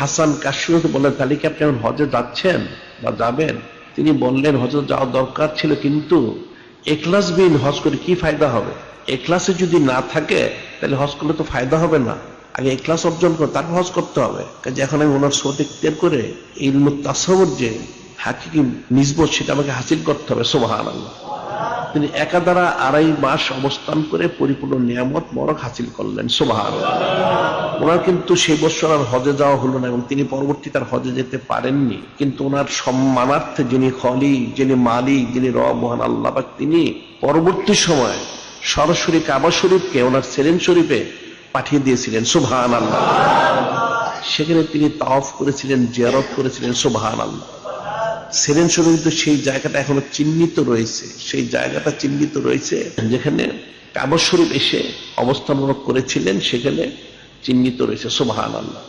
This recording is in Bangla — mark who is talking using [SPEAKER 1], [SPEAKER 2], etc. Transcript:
[SPEAKER 1] হাসান কাশ্মীরকে বললেন, তাহলে কি আপনি এখন হজে যাচ্ছেন বা যাবেন? তিনি বললেন, হজে যাওয়া দরকার ছিল, কিন্তু এক্লাস বিন হজ করে কি ফায়দা হবে? এক্লাসে যদি না থাকে, তাহলে হজ করলে তো ফায়দা হবে না। আগে এক্লাস অর্জন করে, তারপর হজ করতে হবে। কাজে এখন আমি ওনার সোতে ক্লিয়ার করে এই তাসবর যে হাকিকি নিজবত সেটা আমাকে হাসিল করতে হবে সোবাহান আল্লাহ তিনি একা দ্বারা আড়াই মাস অবস্থান করে পরিপূর্ণ নিয়ামত, মরক হাসিল করলেন। সোবাহান ওনার কিন্তু সেই বছর আর হজে যাওয়া হলো না এবং তিনি পরবর্তী তার হজে যেতে পারেননি। কিন্তু ওনার সম্মানার্থে যিনি খলি, যিনি মালিক, যিনি রব আল্লাহ তিনি পরবর্তী সময় সরাসরি কাবা শরীফকে, ওনার সেরেন শরীফে পাঠিয়ে দিয়েছিলেন। সুবহান আল্লাহ সেখানে তিনি তাওফ করেছিলেন, জিয়ারত করেছিলেন। সুবহান আল্লাহ সেরেন শরীফ কিন্তু সেই জায়গাটা এখনও চিহ্নিত রয়েছে। সেই জায়গাটা চিহ্নিত রয়েছে যেখানে কাবস্বরূপ এসে অবস্থান করেছিলেন, সেখানে চিহ্নিত রয়েছে। সুবহান আল্লাহ